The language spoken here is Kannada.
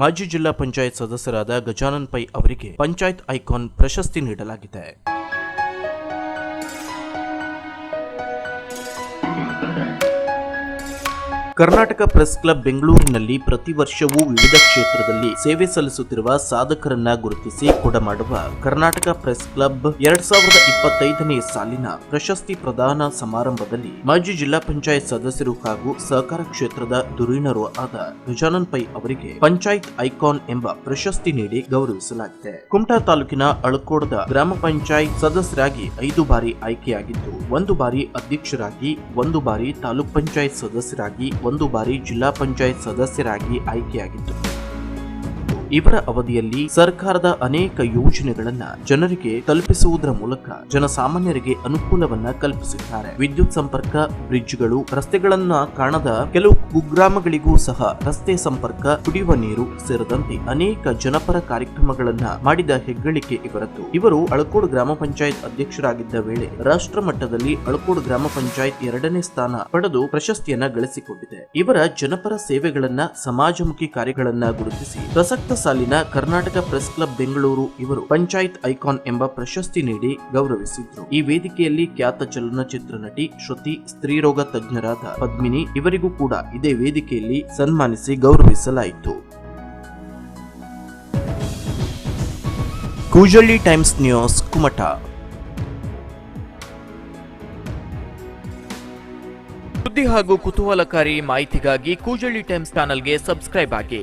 ಮಾಜಿ ಜಿಲ್ಲಾ ಪಂಚಾಯತ್ ಸದಸ್ಯರಾದ ಗಜಾನನ್ ಪೈ ಅವರಿಗೆ ಪಂಚಾಯತ್ ಐಕಾನ್ ಪ್ರಶಸ್ತಿ ನೀಡಲಾಗಿದೆ. ಕರ್ನಾಟಕ ಪ್ರೆಸ್ ಕ್ಲಬ್ ಬೆಂಗಳೂರಿನಲ್ಲಿ ಪ್ರತಿ ವರ್ಷವೂ ವಿವಿಧ ಕ್ಷೇತ್ರದಲ್ಲಿ ಸೇವೆ ಸಲ್ಲಿಸುತ್ತಿರುವ ಸಾಧಕರನ್ನ ಗುರುತಿಸಿ ಕೊಡಮಾಡುವ ಕರ್ನಾಟಕ ಪ್ರೆಸ್ ಕ್ಲಬ್ ಎರಡ್ ಸಾವಿರದ ಇಪ್ಪತ್ತೈದನೇ ಸಾಲಿನ ಪ್ರಶಸ್ತಿ ಪ್ರದಾನ ಸಮಾರಂಭದಲ್ಲಿ ಮಾಜಿ ಜಿಲ್ಲಾ ಪಂಚಾಯತ್ ಸದಸ್ಯರು ಹಾಗೂ ಸಹಕಾರ ಕ್ಷೇತ್ರದ ಧುರೀಣರು ಆದ ಗಜಾನನ್ ಪೈ ಅವರಿಗೆ ಪಂಚಾಯತ್ ಐಕಾನ್ ಎಂಬ ಪ್ರಶಸ್ತಿ ನೀಡಿ ಗೌರವಿಸಲಾಗಿದೆ. ಕುಮಟಾ ತಾಲೂಕಿನ ಅಳಕೋಡದ ಗ್ರಾಮ ಪಂಚಾಯತ್ ಸದಸ್ಯರಾಗಿ ಐದು ಬಾರಿ ಆಯ್ಕೆಯಾಗಿದ್ದು, ಒಂದು ಬಾರಿ ಅಧ್ಯಕ್ಷರಾಗಿ, ಒಂದು ಬಾರಿ ತಾಲೂಕ್ ಪಂಚಾಯತ್ ಸದಸ್ಯರಾಗಿ ಒಂದು ಬಾರಿ ಜಿಲ್ಲಾ ಪಂಚಾಯತ್ ಸದಸ್ಯರಾಗಿ ಆಯ್ಕೆಯಾಗಿದ್ದು ಇವರ ಅವಧಿಯಲ್ಲಿ ಸರ್ಕಾರದ ಅನೇಕ ಯೋಜನೆಗಳನ್ನ ಜನರಿಗೆ ತಲುಪಿಸುವುದರ ಮೂಲಕ ಜನಸಾಮಾನ್ಯರಿಗೆ ಅನುಕೂಲವನ್ನ ಕಲ್ಪಿಸಿದ್ದಾರೆ. ವಿದ್ಯುತ್ ಸಂಪರ್ಕ, ಬ್ರಿಡ್ಜ್ಗಳು, ರಸ್ತೆಗಳನ್ನ ಕಾಣದ ಕೆಲವು ಕುಗ್ರಾಮಗಳಿಗೂ ಸಹ ರಸ್ತೆ ಸಂಪರ್ಕ, ಕುಡಿಯುವ ನೀರು ಸೇರಿದಂತೆ ಅನೇಕ ಜನಪರ ಕಾರ್ಯಕ್ರಮಗಳನ್ನ ಮಾಡಿದ ಹೆಗ್ಗಳಿಕೆ ಇವರದ್ದು. ಇವರು ಅಳಕೋಡು ಗ್ರಾಮ ಪಂಚಾಯತ್ ಅಧ್ಯಕ್ಷರಾಗಿದ್ದ ವೇಳೆ ರಾಷ್ಟ್ರ ಮಟ್ಟದಲ್ಲಿ ಅಳಕೋಡು ಗ್ರಾಮ ಪಂಚಾಯತ್ ಎರಡನೇ ಸ್ಥಾನ ಪಡೆದು ಪ್ರಶಸ್ತಿಯನ್ನ ಗಳಿಸಿಕೊಂಡಿದೆ. ಇವರ ಜನಪರ ಸೇವೆಗಳನ್ನ ಸಮಾಜಮುಖಿ ಕಾರ್ಯಗಳನ್ನ ಗುರುತಿಸಿ ಪ್ರಸಕ್ತ ಸಾಲಿನ ಕರ್ನಾಟಕ ಪ್ರೆಸ್ ಕ್ಲಬ್ ಬೆಂಗಳೂರು ಇವರು ಪಂಚಾಯತ್ ಐಕಾನ್ ಎಂಬ ಪ್ರಶಸ್ತಿ ನೀಡಿ ಗೌರವಿಸಿದ್ರು. ಈ ವೇದಿಕೆಯಲ್ಲಿ ಖ್ಯಾತ ಚಲನಚಿತ್ರ ನಟಿ ಶ್ರುತಿ ಸ್ತ್ರೀರೋಗ ತಜ್ಞರಾದ ಪದ್ಮಿನಿ ಇವರಿಗೂ ಕೂಡ ಇದೇ ವೇದಿಕೆಯಲ್ಲಿ ಸನ್ಮಾನಿಸಿ ಗೌರವಿಸಲಾಯಿತು. Koojalli times news, Kumta. ಸುದ್ದಿ ಹಾಗೂ ಕುತೂಹಲಕಾರಿ ಮಾಹಿತಿಗಾಗಿ ಕೂಜಳ್ಳಿ ಟೈಮ್ಸ್ ಚಾನಲ್ಗೆ ಸಬ್ಸ್ಕ್ರೈಬ್ ಆಗಿ.